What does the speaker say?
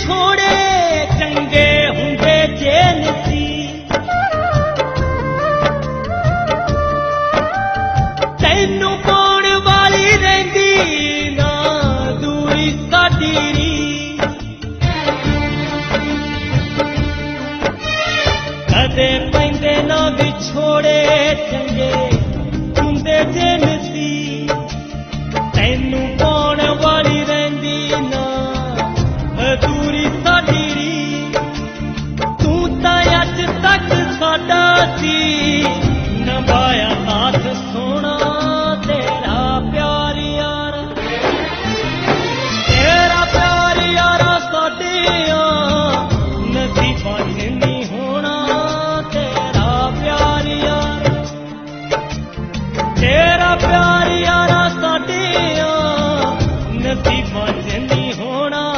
ਛੋੜੇ ਚੰਗੇ ਹੁੰਦੇ ਜੇਲ ਸੀ ਤੈਨੂੰ ਪਾਉਣ ਵਾਲੀ ਰਹਿੰਦੀ ਨਾ ਦੂਰੀ ਸਾਡੀ ਰੀ ਕਦੇ ਪੈਂਦੇ ਨਾ ਵਿਛੋੜੇ ਚੰਗੇ ਹੁੰਦੇ ਜੇਲ ਸੀ ਤੈਨੂੰ ਸਾਡਾ ਸੀ ਨਵਾਇਆ ਹੱਥ ਸੋਹਣਾ, ਤੇਰਾ ਪਿਆਰ ਯਾਰਾ। ਤੇਰਾ ਪਿਆਰ ਯਾਰਾ ਸਾਡੀਆਂ, ਨਸੀਬਾਂ ਨਹੀਂ ਹੋਣਾ, ਤੇਰਾ ਪਿਆਰ ਯਾਰਾ। ਤੇਰਾ ਪਿਆਰ ਯਾਰਾ ਸਾਡੀਆਂ, ਨਸੀਬਾਂ ਨਹੀਂ ਹੋਣਾ।